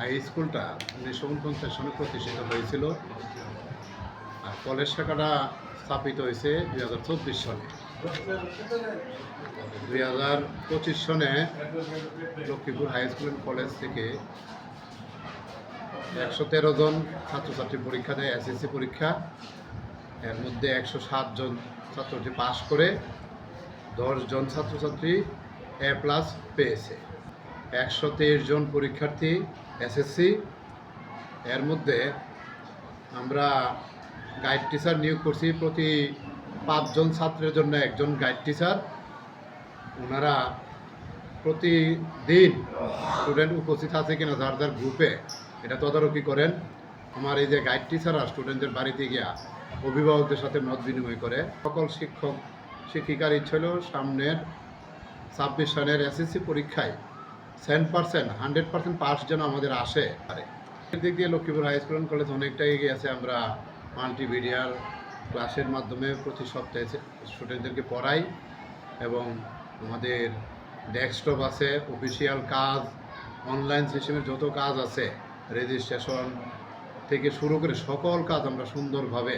High স্কুলটা উনিশশো উনপঞ্চাশ সনে প্রতিষ্ঠিত হয়েছিল। আর কলেজ শাখাটা স্থাপিত হয়েছে দুই হাজার চব্বিশ সনে। দুই হাজার পঁচিশ সনে Lakshmipur high school and college থেকে একশো তেরো জন ছাত্রছাত্রী পরীক্ষা দেয়, এসএসসি পরীক্ষা। এর মধ্যে একশো সাত জন ছাত্রছাত্রী পাশ করে দশ জন ছাত্রছাত্রী এ প্লাস পেয়েছে। একশো তেইশ জন পরীক্ষার্থী এসএসসি এর মধ্যে আমরা গাইড টিচার নিয়োগ করছি প্রতি পাঁচজন ছাত্রের জন্য একজন গাইড টিচার ওনারা প্রতিদিন স্টুডেন্ট উপস্থিত আছে কিনা, যার যার গ্রুপে এটা তদারকি করেন। আমার এই যে গাইড টিচাররা স্টুডেন্টদের বাড়িতে গিয়া অভিভাবকদের সাথে মত বিনিময় করে। সকল শিক্ষক, শিক্ষিকার ইচ্ছে হলো সামনের ছাব্বিশ সনের এসএসসি পরীক্ষায় seven percent hundred percent pass যেন আমাদের আসে। পারে দিক দিয়ে Lakshmipur high school and college অনেকটাই এগিয়ে আছে। আমরা মাল্টিমিডিয়ার ক্লাসের মাধ্যমে প্রতি সপ্তাহে স্টুডেন্টদেরকে পড়াই এবং আমাদের ডেস্কটপ আছে অফিসিয়াল কাজ অনলাইন সিস্টেমের যত কাজ আছে রেজিস্ট্রেশন থেকে শুরু করে সকল কাজ আমরা সুন্দরভাবে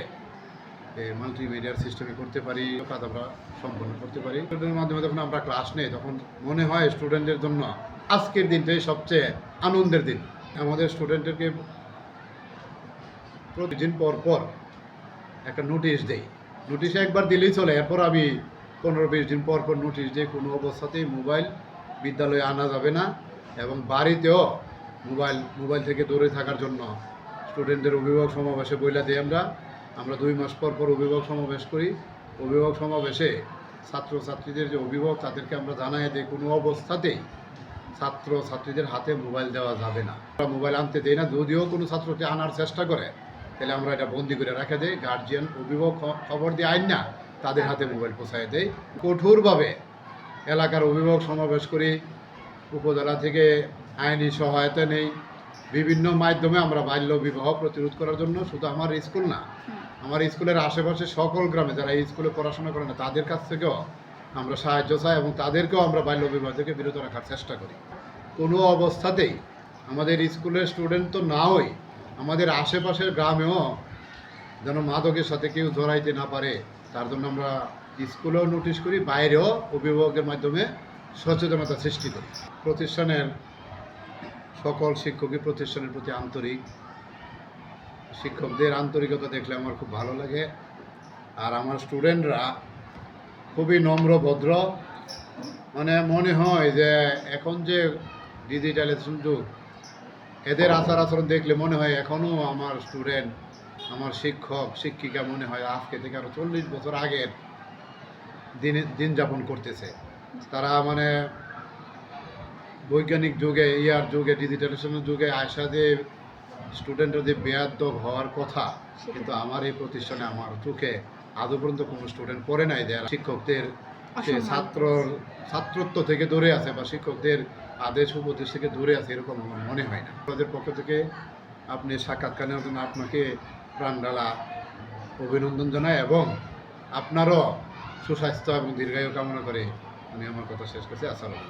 মাল্টিমিডিয়ার সিস্টেমে করতে পারি, কাজ আমরা সম্পন্ন করতে পারি। স্টুডেন্টের মাধ্যমে যখন আমরা ক্লাস নেই, তখন মনে হয় স্টুডেন্টের জন্য আজকের দিনটাই সবচেয়ে আনন্দের দিন। আমাদের স্টুডেন্টদেরকে প্রতিদিন পর পর একটা নোটিশ দেই। নোটিশ একবার দিলেই চলে, এরপর আমি পনেরো বিশ দিন পর পর নোটিশ দিয়ে কোনো অবস্থাতেই মোবাইল বিদ্যালয়ে আনা যাবে না এবং বাড়িতেও মোবাইল মোবাইল থেকে দূরে থাকার জন্য স্টুডেন্টদের অভিভাবক সমাবেশে বইলা দিই আমরা। আমরা দুই মাস পর পর অভিভাবক সমাবেশ করি। অভিভাবক সমাবেশে ছাত্র ছাত্রীদের যে অভিভাবক, তাদেরকে আমরা জানাই দিই কোনো অবস্থাতেই ছাত্র ছাত্রীদের হাতে মোবাইল দেওয়া যাবে না। আমরা মোবাইল আনতে দেই না যদিও কোনো ছাত্রকে আনার চেষ্টা করে তাহলে আমরা এটা বন্দি করে রেখে দিই। গার্জিয়ান অভিভাবক খবর দিয়ে আইন না তাদের হাতে মোবাইল পৌঁছায় দেয় কঠোরভাবে এলাকার অভিভাবক সমাবেশ করি উপজেলা থেকে আইনি সহায়তা নেই। বিভিন্ন মাধ্যমে আমরা বাল্য বিবাহ প্রতিরোধ করার জন্য শুধু আমার স্কুল না আমার স্কুলের আশেপাশে সকল গ্রামে যারা স্কুলে পড়াশোনা করে না তাদের কাছ থেকেও আমরা সাহায্য চাই এবং তাদেরকেও আমরা বাল্য বিবাহ থেকে বিরত রাখার চেষ্টা করি। কোনো অবস্থাতেই আমাদের স্কুলের স্টুডেন্ট তো না হই আমাদের আশেপাশের গ্রামেও যেন মাদকের সাথে কেউ জড়াইতে না পারে, তার জন্য আমরা স্কুলেও নোটিশ করি, বাইরেও অভিভাবকের মাধ্যমে সচেতনতা সৃষ্টি করি। প্রতিষ্ঠানের সকল শিক্ষকই প্রতিষ্ঠানের প্রতি আন্তরিক, শিক্ষকদের আন্তরিকতা দেখলে আমার খুব ভালো লাগে। আর আমার স্টুডেন্টরা খুবই নম্র ভদ্র। মানে মনে হয় যে এখন যে ডিজিটালাইজেশন যুগ এদের আচার আচরণ দেখলে মনে হয় এখনও আমার স্টুডেন্ট আমার শিক্ষক শিক্ষিকা মনে হয় আজকে থেকে আরও চল্লিশ বছর আগের দিন দিন যাপন করতেছে। তারা মানে বৈজ্ঞানিক যুগে ইয়ার যুগে ডিজিটালাইজেশনের যুগে আয়সা যে স্টুডেন্টরা যে বেয়াদব হওয়ার কথা কিন্তু আমার এই প্রতিষ্ঠানে আমার চোখে আদৌ পর্যন্ত কোনো স্টুডেন্ট পড়ে নাই যে শিক্ষকদের ছাত্র ছাত্রত্ব থেকে দূরে আছে বা শিক্ষকদের আদেশ উপদেশ থেকে দূরে আছে এরকম আমার মনে হয় না। কলেজের পক্ষ থেকে আপনি সাক্ষাৎকার নেওয়ার জন্য আপনাকে প্রাণডালা অভিনন্দন জানাই এবং আপনারও সুস্বাস্থ্য এবং দীর্ঘায়ু কামনা করে আমি আমার কথা শেষ করছি। আসসালামু